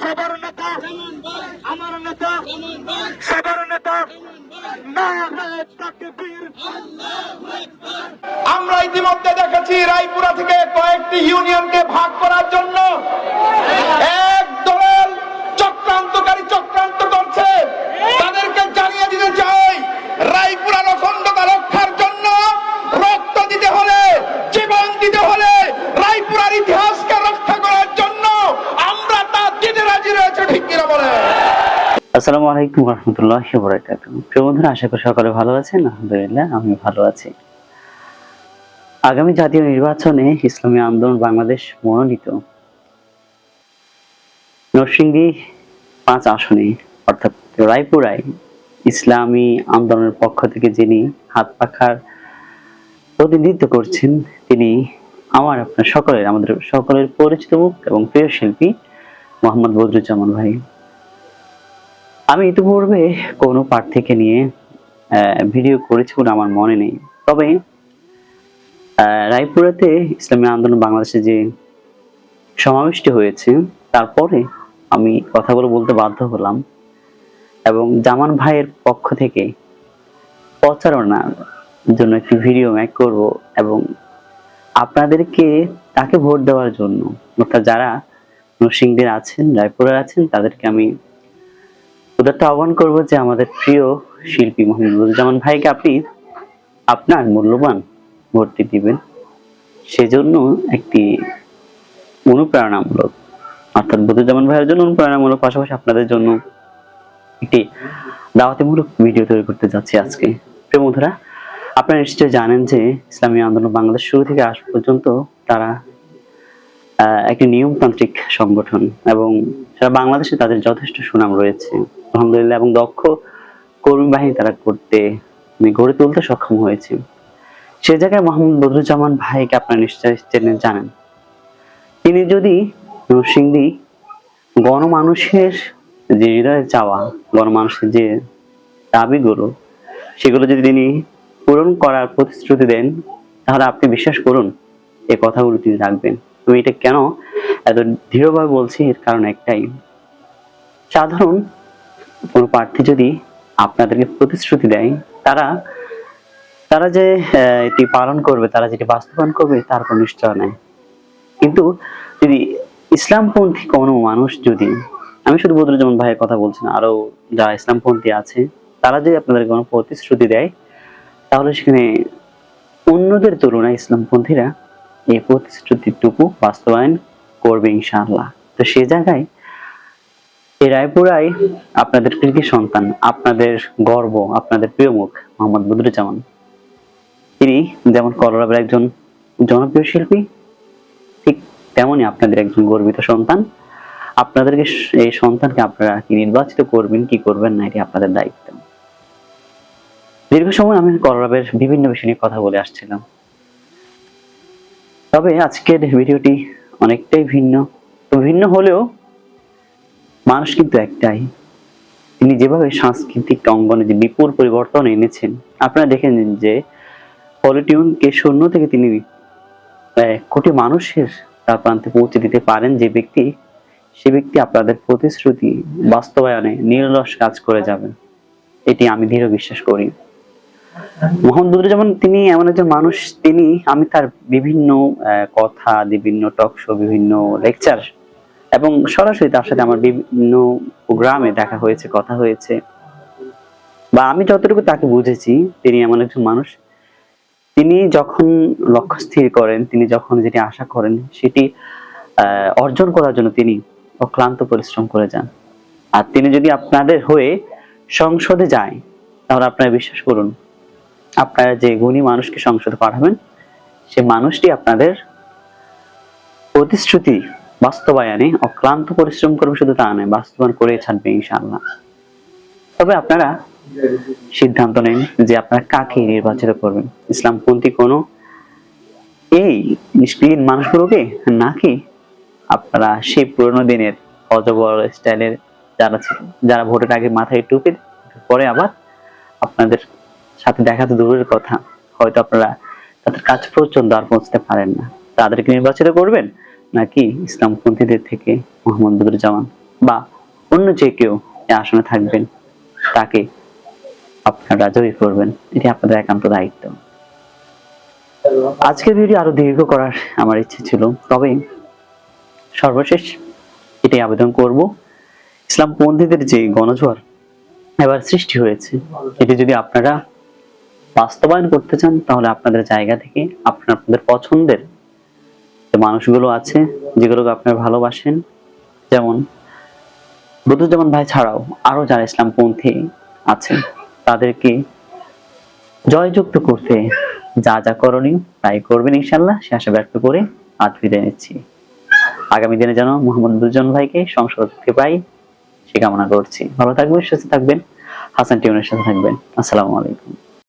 সবার নেতা, আমার নেতা, সবার নেতা আমরা ইতিমধ্যে দেখেছি রায়পুরা থেকে কয়েকটি ইউনিয়নকে ভাগ করার জন্য এক দল চক্রান্তকারী চক্রান্ত করছে তাদেরকে জানিয়ে দিতে চাই রায়পুরার অখণ্ডতা রক্ষার জন্য রক্ত দিতে হলে জীবন দিতে হলে রায়পুরার ইতিহাসকে রক্ষা করার জন্য আমরা তা দিতে রাজি রয়েছে ঠিক কিনা বলে আসসালামু আলাইকুম রহমতুল্লাহ বরাকাতুহ প্রিয় বন্ধুরা, আশা করি সকলে ভালো আছেন। আলহামদুলিল্লাহ আমি ভালো আছি। আগামী জাতীয় নির্বাচনে ইসলামী আন্দোলন বাংলাদেশ মনোনীত নরসিংদী পাঁচ আসনে, অর্থাৎ রায়পুরায় ইসলামী আন্দোলনের পক্ষ থেকে যিনি হাত পাখার প্রতিনিধিত্ব করছেন, তিনি আমার আপনার সকলের, আমাদের সকলের পরিচিত মুখ এবং প্রিয় শিল্পী মোহাম্মদ বদরুজ্জামান ভাই। আমি ইতিপূর্বে কোনো প্রার্থীকে নিয়ে ভিডিও করেছি বলে আমার মনে নেই। তবে রায়পুরাতে ইসলামী আন্দোলন বাংলাদেশে যে সমাবেশটি হয়েছে, তারপরে আমি কথাগুলো বলতে বাধ্য হলাম এবং জামান ভাইয়ের পক্ষ থেকে প্রচারণার জন্য একটি ভিডিও ম্যাক করব এবং আপনাদেরকে তাকে ভোট দেওয়ার জন্য, অর্থাৎ যারা নরসিংদীর আছেন, রায়পুরের আছেন, তাদেরকে আমি ওদেরটা আহ্বান করব যে আমাদের প্রিয় শিল্পী মোহাম্মদুজ্জামান ভাইকে আপনি আপনার মূল্যবান ভর্তি দিবেন। সেজন্য একটি অনুপ্রেরণামূলক, অর্থাৎ বদুজ্জামান ভাইয়ের জন্য অনুপ্রেরণামূলক, পাশাপাশি আপনাদের জন্য একটি দাওয়াতিমূলক ভিডিও তৈরি করতে যাচ্ছি আজকে। প্রিয় বন্ধুরা, আপনারা নিশ্চয়ই জানেন যে ইসলামী আন্দোলন বাংলাদেশ শুরু থেকে আজ পর্যন্ত তারা একটি নিয়মতান্ত্রিক সংগঠন এবং সারা বাংলাদেশে তাদের যথেষ্ট সুনাম রয়েছে। আলহামদুলিল্লাহ, এবং দক্ষ কর্মী বাহিনী তারা করতে মানে গড়ে তুলতে সক্ষম হয়েছে। সে জায়গায় মোহাম্মদ বদরুজ্জামান ভাইকে আপনারা নিশ্চয়ই চেনেন, জানেন। তিনি যদি নরসিংদী গণমানুষের যে হৃদয়ে চাওয়া, গণমানুষের যে দাবিগুলো, সেগুলো যদি তিনি পূরণ করার প্রতিশ্রুতি দেন, তাহলে আপনি বিশ্বাস করুন এই কথাগুলো তিনি রাখবেন। আমি এটা কেন এত দৃঢ়ভাবে বলছি? এর কারণ একটাই। সাধারণ কোনো প্রার্থী যদি আপনাদেরকে প্রতিশ্রুতি দেয়, তারা তারা যে এটি পালন করবে, তারা যেটি বাস্তবায়ন করবে, তার কোনো নিশ্চয় নেই। কিন্তু যদি ইসলামপন্থী কোনো মানুষ যদি, আমি শুধু বদরুজ্জামান ভাইয়ের কথা বলছি না আরও যারা ইসলামপন্থী আছে, তারা যদি আপনাদের কোনো প্রতিশ্রুতি দেয়, তাহলে সেখানে অন্যদের তুলনায় ইসলামপন্থীরা এই প্রতিশ্রুতিটুকু বাস্তবায়ন করবে ইনশাআল্লাহ। তো সে জায়গায় এই রায়পুরায় আপনাদের কৃতি সন্তান? আপনাদের গর্ব, আপনাদের প্রিয় মুখ, মোহাম্মদ বদরুজ্জামান। তিনি যেমন কলরবের একজন জনপ্রিয় শিল্পী, ঠিক তেমনই আপনাদের একজন গর্বিত সন্তান। আপনাদেরকে এই সন্তানকে আপনারা কি নির্বাচিত করবেন, কি করবেন না, এটি আপনাদের দায়িত্ব। দীর্ঘ সময় আমি কলরবের বিভিন্ন বিষয় নিয়ে কথা বলে আসছিলাম। তবে আজকের ভিডিওটি অনেকটাই ভিন্ন। তো ভিন্ন হলেও মানুষ কিন্তু একটাই। তিনি যেভাবে সাংস্কৃতিক অঙ্গনে যে বিপুল পরিবর্তন এনেছেন, আপনারা দেখেন যে পলিটিউনকে শূন্য থেকে তিনি কোটি মানুষের তার প্রান্তে পৌঁছে দিতে পারেন যে ব্যক্তি, সে ব্যক্তি আপনাদের প্রতিশ্রুতি বাস্তবায়নে নিরলস কাজ করে যাবেন। এটি আমি দৃঢ় বিশ্বাস করি। মোহাম্মদ যেমন তিনি এমন একজন মানুষ, তিনি, আমি তার বিভিন্ন কথা, বিভিন্ন টক শো বিভিন্ন লেকচার এবং সরাসরি তার সাথে আমার বিভিন্ন প্রোগ্রামে দেখা হয়েছে, কথা হয়েছে। বা আমি যতটুকু তাকে বুঝেছি, তিনি এমন একজন মানুষ। তিনি যখন লক্ষ্য স্থির করেন, তিনি যখন যেটি আশা করেন, সেটি অর্জন করার জন্য তিনি অক্লান্ত পরিশ্রম করে যান। আর তিনি যদি আপনাদের হয়ে সংসদে যায়, তাহলে আপনারা বিশ্বাস করুন, আপনারা যে গুণী মানুষকে সংসদে পাঠাবেন, সে মানুষটি আপনাদের প্রতিশ্রুতি বাস্তবায়নে অক্লান্ত পরিশ্রম করবে শুধু তা নয়, বাস্তবায়ন করে ছাড়বে ইনশাআল্লাহ। তবে আপনারা সিদ্ধান্ত নেন যে আপনারা কাকে নির্বাচিত করবেন। ইসলামপন্থী কোনো এই নিষ্ক্রিয় মানুষগুলোকে নাকি আপনারা সেই পুরোনো দিনের অজবর স্টাইলের যারা যারা ভোটের আগে মাথায় টুপি পরে আবার আপনাদের সাথে দেখা তো দূরের কথা, হয়তো আপনারা তাদের কাজ পর্যন্ত আর পৌঁছতে পারেন না। তাদেরকে নির্বাচিত করবেন নাকি ইসলামপন্থীদের থেকে মোহাম্মদ বদরুজ্জামান বা অন্য যে কেউ আসনে থাকবেন, তাকে আপনারা জয়ী করবেন। এটি আপনাদের একান্ত দায়িত্ব। আজকের ভিডিও আরও দীর্ঘ করার আমার ইচ্ছে ছিল, তবে সর্বশেষ এটাই আবেদন করব, ইসলামপন্থীদের যে গণজোয়ার এবার সৃষ্টি হয়েছে, এটি যদি আপনারা বাস্তবায়ন করতে চান, তাহলে আপনাদের জায়গা থেকে আপনার আপনাদের পছন্দের মানুষগুলো আছে যেগুলোকে আপনারা ভালোবাসেন, যেমন বদুজ্জামান ভাই ছাড়াও আরও যারা ইসলামপন্থী আছেন, তাদেরকে জয়যুক্ত করতে যা যা করণীয় তাই করবেন ইনশাল্লাহ সে আশা ব্যক্ত করে আজ বিদায় নিচ্ছি। আগামী দিনে যেন মোহাম্মদ দুজন ভাইকে সংসদ পাই, সে কামনা করছি। ভালো থাকবেন, সুস্থ থাকবেন। হাসান টিউনের সাথে থাকবেন। আসসালামু আলাইকুম।